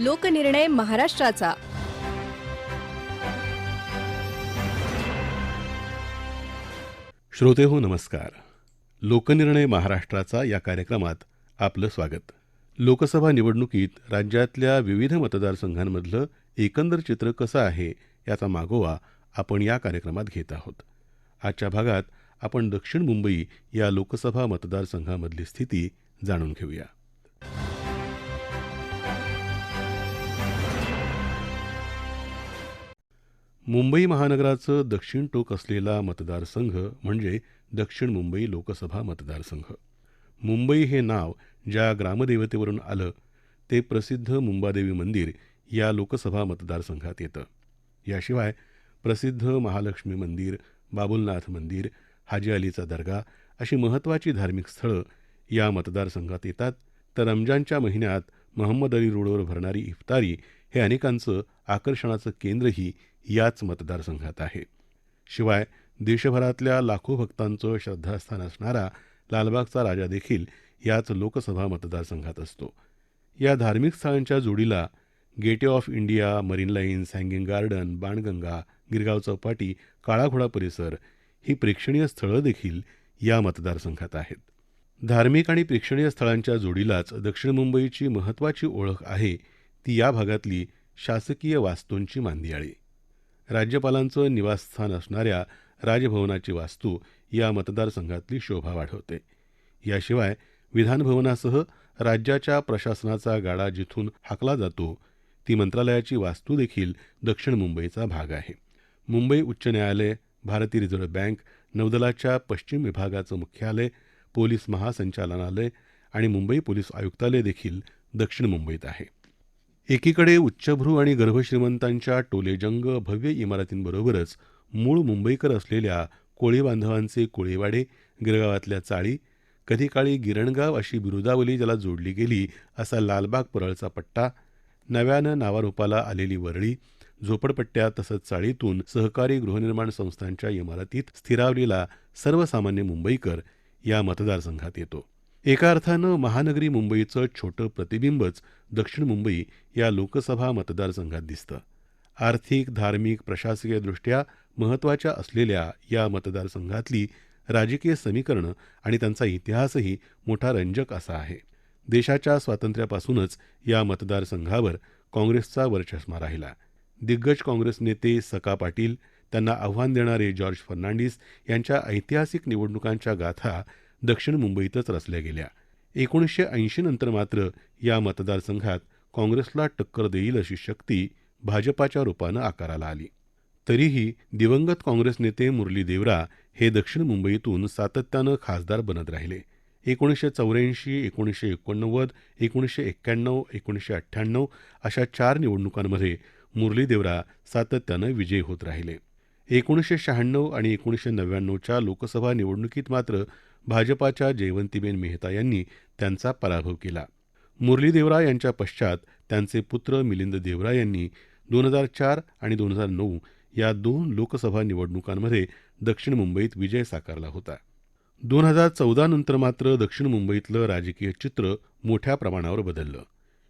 लोकनिर्णय महाराष्ट्राचा. श्रोते हो नमस्कार. लोकनिर्णय महाराष्ट्राचा या कार्यक्रमात आपलं स्वागत. लोकसभा निवडणुकीत राज्यातल्या विविध मतदारसंघांमधलं एकंदर चित्र कसं आहे याचा मागोवा आपण या कार्यक्रमात घेत आहोत. आजच्या भागात आपण दक्षिण मुंबई या लोकसभा मतदारसंघामधली स्थिती जाणून घेऊया. मुंबई महानगराचं दक्षिण टोक असलेला मतदारसंघ म्हणजे दक्षिण मुंबई लोकसभा मतदारसंघ. मुंबई हे नाव ज्या ग्रामदेवतेवरून आलं ते प्रसिद्ध मुंबादेवी मंदिर या लोकसभा मतदारसंघात येतं. याशिवाय प्रसिद्ध महालक्ष्मी मंदिर बाबुलनाथ मंदिर हाजी अलीचा दर्गा अशी महत्त्वाची धार्मिक स्थळं या मतदारसंघात येतात. तर रमजानच्या महिन्यात महम्मद अली रोडवर भरणारी इफ्तारी हे अनेकांचं आकर्षणाचं केंद्रही याच मतदारसंघात आहे. शिवाय देशभरातल्या लाखो भक्तांचं श्रद्धास्थान असणारा लालबागचा राजा देखील याच लोकसभा मतदारसंघात असतो. या धार्मिक स्थळांच्या जोडीला Gateway of India Marine Lines hanging garden Banganga Girgaon Chowpatty Kala Ghoda परिसर ही प्रेक्षणीय स्थळं देखील या मतदारसंघात आहेत. धार्मिक आणि प्रेक्षणीय स्थळांच्या जोडीलाच दक्षिण मुंबईची महत्त्वाची ओळख आहे ती या भागातली शासकीय वास्तूंची मांदियाळी. राज्यपालांचं निवासस्थान असणाऱ्या राजभवनाची वास्तू या मतदारसंघातली शोभा वाढवते याशिवाय विधानभवनासह राज्याच्या प्रशासनाचा गाडा जिथून हाकला जातो ती मंत्रालयाची वास्तू देखील दक्षिण मुंबईचा भाग आहे. मुंबई उच्च न्यायालय भारतीय रिझर्व्ह बँक नौदलाच्या पश्चिम विभागाचं मुख्यालय पोलीस महासंचालनालय आणि मुंबई पोलीस आयुक्तालय देखील दक्षिण मुंबईत आहे. एकीकडे उच्चभ्रू आणि गर्भश्रीमंतांच्या टोलेजंग भव्य इमारतींबरोबरच मूळ मुंबईकर असलेल्या कोळी बांधवांचे कोळीवाडे गिरगावातल्या चाळी कधी काळी गिरणगाव अशी बिरुदावली ज्याला जोडली गेली असा लालबाग परळचा पट्टा नव्यानं नावारूपाला आलेली वरळी झोपडपट्ट्या तसंच चाळीतून सहकारी गृहनिर्माण संस्थांच्या इमारतीत स्थिरावलेला सर्वसामान्य मुंबईकर या मतदारसंघात येतो. एका अर्थानं महानगरी मुंबईचं छोटं प्रतिबिंबच दक्षिण मुंबई या लोकसभा मतदारसंघात दिसतं. आर्थिक धार्मिक प्रशासकीयदृष्ट्या महत्त्वाच्या असलेल्या या मतदारसंघातली राजकीय समीकरणं आणि त्यांचा इतिहासही मोठा रंजक असा आहे. देशाच्या स्वातंत्र्यापासूनच या मतदारसंघावर काँग्रेसचा वर्चस्मा राहिला. दिग्गज काँग्रेस नेते सका पाटील त्यांना आव्हान देणारे जॉर्ज फर्नांडिस यांच्या ऐतिहासिक निवडणुकांच्या गाथा दक्षिण मुंबईतच रचल्या गेल्या. एकोणीसशे ऐंशी नंतर मात्र या मतदारसंघात काँग्रेसला टक्कर देईल अशी शक्ती भाजपाच्या रूपानं आकाराला आली. तरीही दिवंगत काँग्रेस नेते मुरली देवरा हे दक्षिण मुंबईतून सातत्यानं खासदार बनत राहिले. एकोणीसशे चौऱ्याऐंशी एकोणीसशे एकोणनव्वद एकोणीसशे एक्क्याण्णव एकोणीसशे अठ्ठ्याण्णव अशा चार निवडणुकांमध्ये मुरली देवरा सातत्यानं विजयी होत राहिले. एकोणीसशे शहाण्णव आणि एकोणीसशे नव्याण्णवच्या लोकसभा निवडणुकीत मात्र भाजपाच्या जयवंतीबेन मेहता यांनी त्यांचा पराभव केला. मुरली देवरा यांच्या पश्चात त्यांचे पुत्र मिलिंद देवरा यांनी दोन हजार चार आणि दोन हजार नऊ या दोन लोकसभा निवडणुकांमध्ये दक्षिण मुंबईत विजय साकारला होता. दोन हजार चौदा नंतर मात्र दक्षिण मुंबईतलं राजकीय चित्र मोठ्या प्रमाणावर बदललं.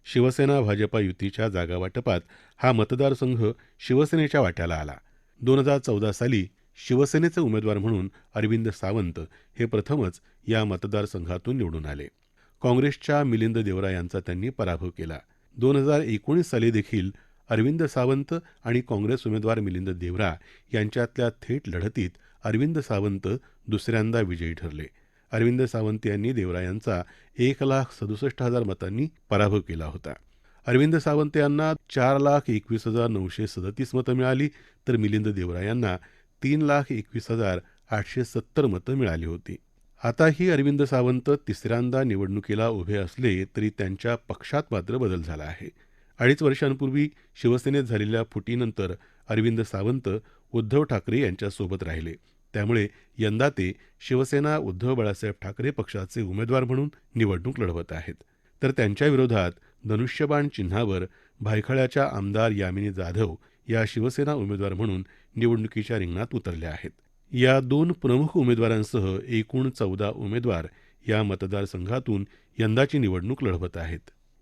शिवसेना भाजपा युतीच्या जागावाटपात हा मतदारसंघ शिवसेनेच्या वाट्याला आला. दोन हजार चौदा साली शिवसेनेचे उमेदवार म्हणून अरविंद सावंत हे प्रथमच या मतदारसंघातून निवडून आले. काँग्रेसच्या मिलिंद देवरा यांचा त्यांनी पराभव केला. दोन हजार एकोणीस साली देखील अरविंद सावंत आणि काँग्रेस उमेदवार मिलिंद देवरा यांच्यातल्या थेट लढतीत अरविंद सावंत दुसऱ्यांदा विजयी ठरले. अरविंद सावंत यांनी देवरा यांचा एक लाख सदुसष्ट हजार मतांनी पराभव केला होता. अरविंद सावंत यांना चार लाख एकवीस हजार नऊशे सदतीस मतं मिळाली तर मिलिंद देवरा यांना तीन लाख एकवीस हजार आठशे सत्तर मतं मिळाली होती. आताही अरविंद सावंत तिसऱ्यांदा निवडणुकीला उभे असले तरी त्यांच्या पक्षात मात्र बदल झाला आहे. अडीच वर्षांपूर्वी शिवसेनेत झालेल्या फुटीनंतर अरविंद सावंत उद्धव ठाकरे यांच्यासोबत राहिले. त्यामुळे यंदा ते शिवसेना उद्धव बाळासाहेब ठाकरे पक्षाचे उमेदवार म्हणून निवडणूक लढवत आहेत. तर त्यांच्याविरोधात धनुष्यबाण चिन्हावर भायखळ्याच्या आमदार यामिनी जाधव या शिवसेना उमेदवार म्हणून निवडणुकीच्या रिंगणात उतरल्या आहेत. या दोन प्रमुख उमेदवारांसह एकूण चौदा उमेदवार या मतदारसंघातून यंदाची निवडणूक लढवत आहेत.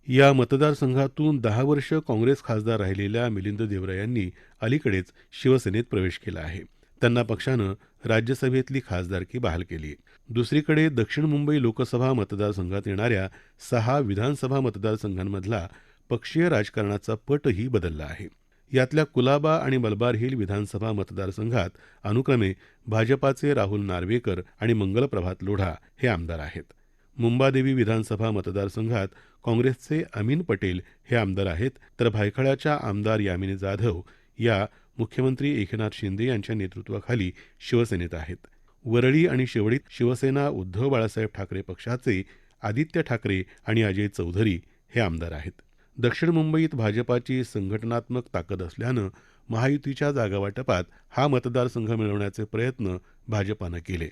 या मतदारसंघातून दहा वर्ष काँग्रेस खासदार राहिलेल्या मिलिंद देवरा यांनी अलीकडेच शिवसेनेत प्रवेश केला आहे. त्यांना पक्षानं राज्यसभेतली खासदारकी बहाल केली. दुसरीकडे दक्षिण मुंबई लोकसभा मतदारसंघात येणाऱ्या सहा विधानसभा मतदारसंघांमधला पक्षीय राजकारणाचा पटही बदलला आहे. यातल्या कुलाबा आणि मलबार हिल विधानसभा मतदारसंघात अनुक्रमे भाजपाचे राहुल नार्वेकर आणि मंगलप्रभात लोढा हे आमदार आहेत. मुंबादेवी विधानसभा मतदारसंघात काँग्रेसचे अमीन पटेल हे आमदार आहेत तर भायखळ्याच्या आमदार यामिनी जाधव या मुख्यमंत्री एकनाथ शिंदे यांच्या नेतृत्वाखाली शिवसेनेत आहेत. वरळी आणि शेवडीत शिवसेना उद्धव बाळासाहेब ठाकरे पक्षाचे आदित्य ठाकरे आणि अजय चौधरी हे आमदार आहेत. दक्षिण मुंबईत भाजपाची संघटनात्मक ताकद असल्यानं महायुतीच्या जागावाटपात हा मतदारसंघ मिळवण्याचे प्रयत्न भाजपानं केले.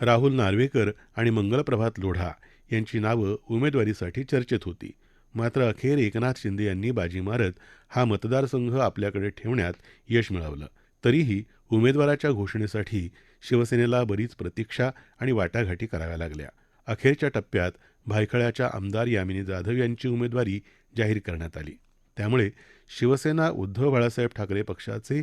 राहुल नार्वेकर आणि मंगलप्रभात लोढा यांची नावं उमेदवारीसाठी चर्चेत होती. मात्र अखेर एकनाथ शिंदे यांनी बाजी मारत हा मतदारसंघ आपल्याकडे ठेवण्यात यश मिळवलं. तरीही उमेदवाराच्या घोषणेसाठी शिवसेनेला बरीच प्रतीक्षा आणि वाटाघाटी कराव्या लागल्या. अखेरच्या टप्प्यात भायखळ्याच्या आमदार यामिनी जाधव यांची उमेदवारी जाहीर करण्यात आली. त्यामुळे शिवसेना उद्धव बाळासाहेब ठाकरे पक्षाचे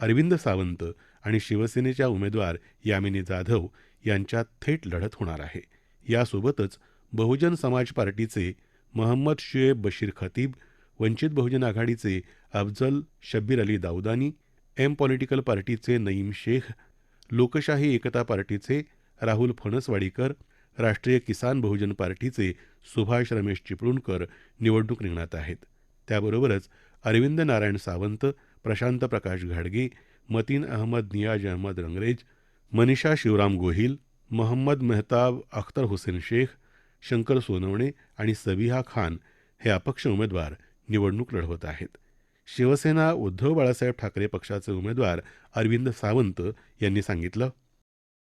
अरविंद सावंत आणि शिवसेनेच्या उमेदवार यामिनी जाधव यांच्यात थेट लढत होणार आहे. यासोबतच बहुजन समाज पार्टीचे महम्मद शुएब बशीर खतीब वंचित बहुजन आघाडीचे अफजल शब्बीर अली दाऊदानी एम पॉलिटिकल पार्टीचे नईम शेख लोकशाही एकता पार्टीचे राहुल फणसवाडीकर राष्ट्रीय किसान बहुजन पार्टीचे सुभाष रमेश चिपळूणकर निवडणूक रिंगणात आहेत. त्याबरोबरच अरविंद नारायण सावंत प्रशांत प्रकाश घाडगे मतीन अहमद नियाज अहमद रंगरेज मनीषा शिवराम गोहिल मोहम्मद मेहताब अख्तर हुसेन शेख शंकर सोनवणे आणि सबिहा खान हे अपक्ष उमेदवार निवडणूक लढवत आहेत. शिवसेना उद्धव बाळासाहेब ठाकरे पक्षाचे उमेदवार अरविंद सावंत यांनी सांगितलं.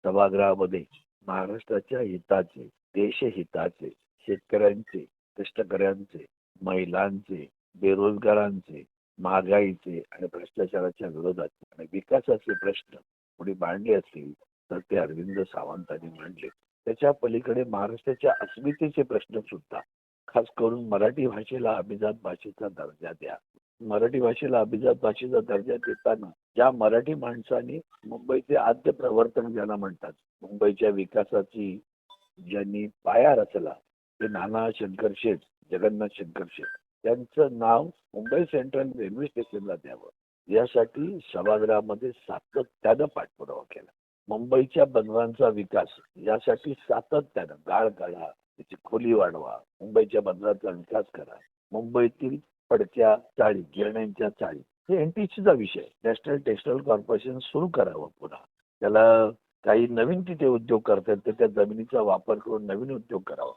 सभागृहामध्ये महाराष्ट्राच्या हिताचे देशहिताचे शेतकऱ्यांचे कष्टकऱ्यांचे महिलांचे बेरोजगारांचे महागाईचे आणि भ्रष्टाचाराच्या विरोधाचे आणि विकासाचे प्रश्न कोणी मांडले असतील तर ते अरविंद सावंतांनी मांडले. त्याच्या पलीकडे महाराष्ट्राच्या अस्मितेचे प्रश्न सुद्धा खास करून मराठी भाषेला अभिजात भाषेचा दर्जा द्या. मराठी भाषेला अभिजात भाषेचा दर्जा देताना ज्या मराठी माणसांनी मुंबईचे आद्य प्रवर्तन ज्याला म्हणतात मुंबईच्या विकासाची ज्यांनी पाया रचला ते नाना शंकर शेठ जगन्नाथ शंकर शेठ त्यांचं नाव मुंबई सेंट्रल रेल्वे स्टेशनला द्यावं. यासाठी सभागृहामध्ये सातत्यानं पाठपुरावा केला. मुंबईच्या बंदरांचा विकास यासाठी सातत्यानं गाळ काढा त्याची खोली वाढवा मुंबईच्या बंदराचा विकास करा. मुंबईतील पडत्या चाळी गिरण्यांच्या चाळी. हे एनटीसीचा विषय. नॅशनल टेक्स्टाईल कॉर्पोरेशन सुरू करावं पुन्हा. त्याला काही नवीन तिथे उद्योग करतात तर त्या जमिनीचा वापर करून नवीन उद्योग करावा.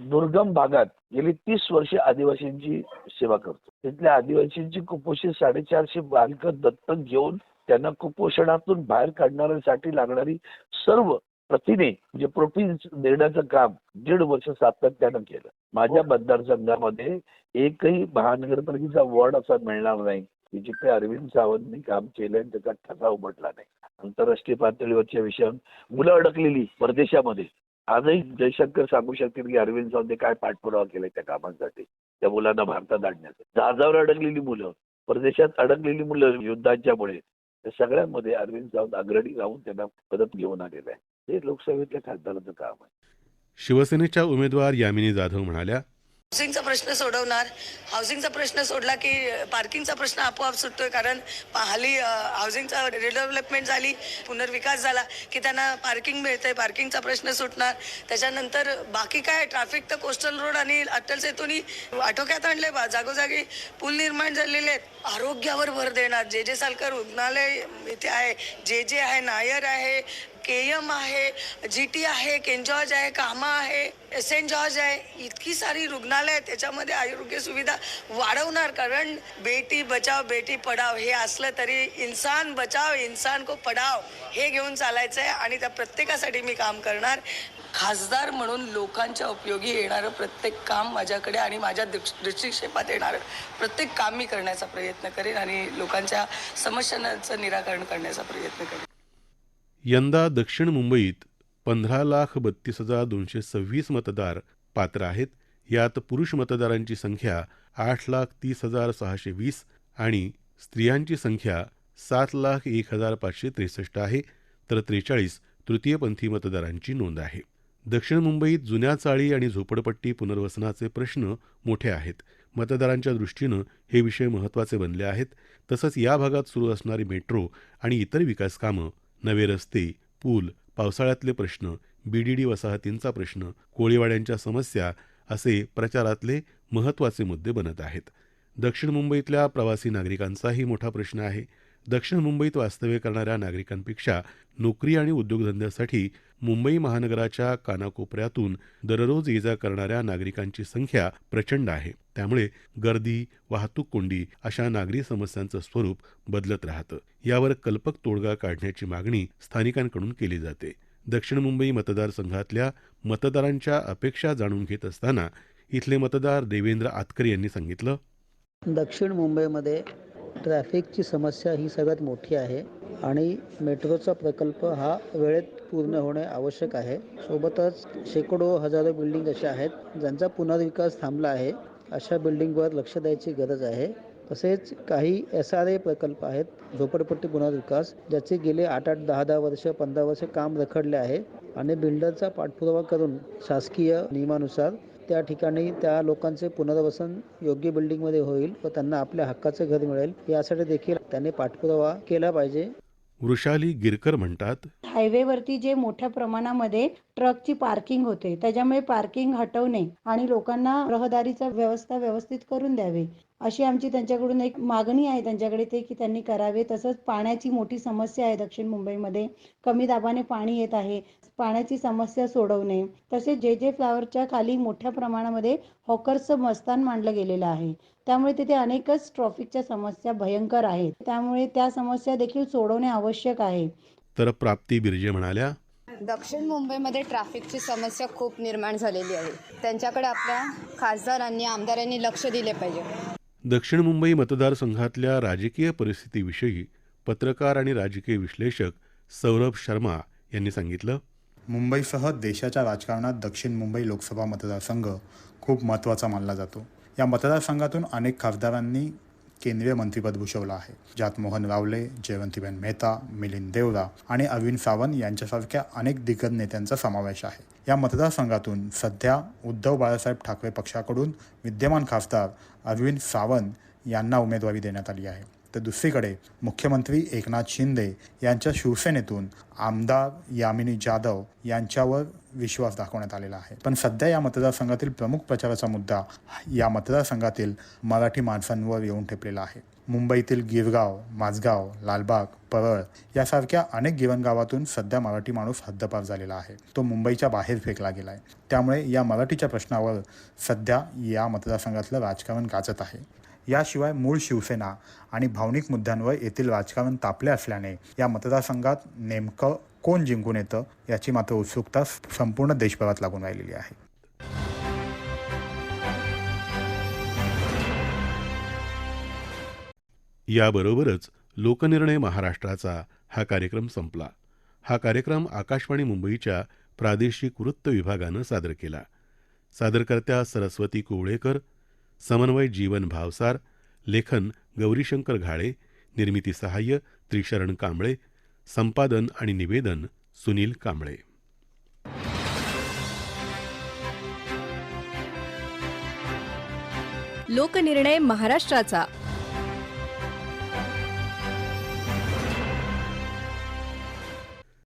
दुर्गम भागात गेली तीस वर्ष आदिवासींची सेवा करतो. तिथल्या आदिवासींची कुपोषित साडेचारशे बालकं दत्तक घेऊन त्यांना कुपोषणातून बाहेर काढण्यासाठी लागणारी सर्व प्रथिने म्हणजे प्रोटीन्स देण्याचं काम दीड वर्ष सातत्यानं केलं. माझ्या मतदारसंघामध्ये एकही महानगरपालिकेचा वॉर्ड असा मिळणार नाही की जिथे अरविंद सावंतनी काम केलं आणि त्याचा ठसा उमटला नाही. आंतरराष्ट्रीय पातळीवरच्या विषयावर मुलं अडकलेली परदेशामध्ये. आजही जयशंकर सांगू शकतील की अरविंद सावंत काय पाठपुरावा केलाय त्या कामांसाठी त्या मुलांना भारतात आणण्याचं जहाजावर अडकलेली मुलं परदेशात अडकलेली मुलं युद्धाच्यामुळे त्या सगळ्यांमध्ये अरविंद सावंत अग्रणी राहून त्यांना परत घेऊन आलेलं आहे हे लोकसभेतल्या खासदाराचं काम आहे. शिवसेनेच्या उमेदवार यामिनी जाधव म्हणाल्या हाऊसिंगचा प्रश्न सोडवणार. हाऊसिंगचा प्रश्न सोडला की पार्किंगचा प्रश्न आपोआप सुटतोय. कारण हल्ली हाऊसिंगचा रिडेव्हलपमेंट झाली पुनर्विकास झाला की त्यांना पार्किंग मिळतंय. पार्किंगचा प्रश्न सुटणार. त्याच्यानंतर बाकी काय? ट्रॅफिक तर कोस्टल रोड आणि अटल सेतूनी आटोक्यात आणले बा. जागोजागी पूल निर्माण झालेले आहेत. आरोग्यावर भर देणार. जे जे सालकर रुग्णालय इथे आहे जे जे आहे नायर आहे के एम आहे जी टी आहे केन जॉर्ज आहे कामा आहे सेंट जॉर्ज आहे इतकी सारी रुग्णालय आहेत त्याच्यामध्ये आरोग्य सुविधा वाढवणार. कारण बेटी बचाव बेटी पढाव हे असलं तरी इन्सान बचाव इन्सान को पढाव हे घेऊन चालायचं आहे आणि त्या प्रत्येकासाठी मी काम करणार. खासदार म्हणून लोकांच्या उपयोगी येणारं प्रत्येक काम माझ्याकडे आणि माझ्या दृष्- दृष्टिक्षेपात येणारं प्रत्येक काम मी करण्याचा प्रयत्न करेन आणि लोकांच्या समस्यांचं निराकरण करण्याचा प्रयत्न करेन. यंदा दक्षिण मुंबईत पंधरा लाख बत्तीस हजार दोनशे सव्वीस मतदार पात्र आहेत. यात पुरुष मतदारांची संख्या आठ लाख तीस हजार सहाशे वीस आणि स्त्रियांची संख्या सात लाख एक हजार पाचशे त्रेसष्ट आहे. तर त्रेचाळीस तृतीयपंथी मतदारांची नोंद आहे. दक्षिण मुंबईत जुन्या चाळी आणि झोपडपट्टी पुनर्वसनाचे प्रश्न मोठे आहेत. मतदारांच्या दृष्टीनं हे विषय महत्त्वाचे बनले आहेत. तसंच या भागात सुरू असणारी मेट्रो आणि इतर विकास कामं नवे रस्ते पूल पावसाळ्यातले प्रश्न बीडीडी वसाहतींचा प्रश्न कोळीवाड्यांच्या समस्या असे प्रचारातले महत्त्वाचे मुद्दे बनत आहेत. दक्षिण मुंबईतल्या प्रवासी नागरिकांचाही मोठा प्रश्न आहे. दक्षिण मुंबईत वास्तव्य करणाऱ्या नागरिकांपेक्षा नोकरी आणि उद्योगधंद्यासाठी मुंबई महानगराच्या कानाकोपऱ्यातून दररोज ये जा करणाऱ्या नागरिकांची संख्या प्रचंड आहे. त्यामुळे गर्दी वाहतूक कोंडी अशा नागरी समस्यांचं स्वरूप बदलत राहतं. यावर कल्पक तोडगा काढण्याची मागणी स्थानिकांकडून केली जाते. दक्षिण मुंबई मतदारसंघातल्या मतदारांच्या अपेक्षा जाणून घेत असताना इथले मतदार देवेंद्र आतकर यांनी सांगितलं दक्षिण मुंबईमध्ये ट्रॅफिकची समस्या ही सगळ्यात मोठी आहे आणि मेट्रोचा प्रकल्प हा वेळेत पूर्ण होणे आवश्यक आहे. सोबतच शेकडो हजारो बिल्डिंग अशा आहेत ज्यांचा पुनर्विकास थांबला आहे. अशा बिल्डिंगवर लक्ष द्यायची गरज आहे. तसेच काही एस आर ए प्रकल्प आहेत झोपडपट्टी पुनर्विकास ज्याचे गेले आठ आठ दहा दहा वर्ष पंधरा वर्ष काम रखडले आहे आणि बिल्डरचा पाठपुरावा करून शासकीय नियमानुसार त्या ठिकाणी त्या लोकांचे पुनर्वसन योग्य बिल्डिंगमध्ये होईल व त्यांना आपल्या हक्काचे घर मिळेल यासाठी देखील त्यांनी पाठपुरावा केला पाहिजे. वृषाली गिरकर म्हणतात हायवेवरती जे मोठ्या प्रमाणामध्ये ट्रकची पार्किंग होते त्याच्यामुळे पार्किंग हटवणे आणि लोकांना रहदारीचा व्यवस्था व्यवस्थित करून द्यावे अशी आमची त्यांच्याकडून एक मागणी आहे. त्यांच्याकडे ते की त्यांनी करावे. तसंच पाण्याची मोठी समस्या आहे दक्षिण मुंबईमध्ये. कमी दाबाने पाणी येत आहे. पाण्याची समस्या सोडवणे. तसेच जे जे फ्लावरच्या खाली मोठ्या प्रमाणामध्ये हॉकर्सचं मस्तान मांडलं गेलेलं आहे. त्यामुळे तिथे अनेकच ट्रॉफिकच्या समस्या भयंकर आहेत. त्यामुळे त्या समस्या देखील सोडवणे आवश्यक आहे. तर प्राप्ती बिर्जे म्हणाल्या दक्षिण मुंबईमध्ये ट्रॅफिकची समस्या खूप निर्माण झालेली आहे. त्यांच्याकडे आपल्या खासदारांनी आमदारांनी लक्ष दिले पाहिजे. दक्षिण मुंबई मतदारसंघातल्या राजकीय परिस्थितीविषयी पत्रकार आणि राजकीय विश्लेषक सौरभ शर्मा यांनी सांगितलं मुंबईसह देशाच्या राजकारणात दक्षिण मुंबई लोकसभा मतदारसंघ खूप महत्त्वाचा मानला जातो. या मतदारसंघातून अनेक खासदारांनी केंद्रीय मंत्रीपद भूषवलं आहे. ज्यात मोहन रावले जयवंतीबेन मेहता मिलिंद देवरा आणि अरविंद सावंत यांच्यासारख्या अनेक दिग्गज नेत्यांचा समावेश आहे. या मतदारसंघातून सध्या उद्धव बाळासाहेब ठाकरे पक्षाकडून विद्यमान खासदार अरविंद सावंत यांना उमेदवारी देण्यात आली आहे. तर दुसरीकडे मुख्यमंत्री एकनाथ शिंदे यांच्या शिवसेनेतून आमदार यामिनी जाधव यांच्यावर विश्वास दाखवण्यात आलेला आहे. पण सध्या या मतदारसंघातील प्रमुख प्रचाराचा मुद्दा या मतदारसंघातील मराठी माणसांवर येऊन ठेपलेला आहे. मुंबईतील गिरगाव माझगाव लालबाग परळ यासारख्या अनेक गिरणगावातून सध्या मराठी माणूस हद्दपार झालेला आहे. तो मुंबईच्या बाहेर फेकला गेला आहे त्यामुळे या मराठीच्या प्रश्नावर सध्या या मतदारसंघातलं राजकारण गाजत आहे. याशिवाय मूळ शिवसेना आणि भावनिक मुद्द्यांवर येथील राजकारण तापले असल्याने या मतदारसंघात नेमकं कोण जिंकून येतं याची मात्र उत्सुकता संपूर्ण देशभरात लागून राहिलेली आहे. याबरोबरच लोकनिर्णय महाराष्ट्राचा हा कार्यक्रम संपला. हा कार्यक्रम आकाशवाणी मुंबईच्या प्रादेशिक वृत्त विभागानं सादर केला. सादरकर्त्या सरस्वती कुवळेकर समन्वय जीवन भावसार लेखन गौरीशंकर घाळे निर्मिती सहाय्य त्रिशरण कांबळे संपादन आणि निवेदन सुनील कांबळे. लोकनिर्णय महाराष्ट्राचा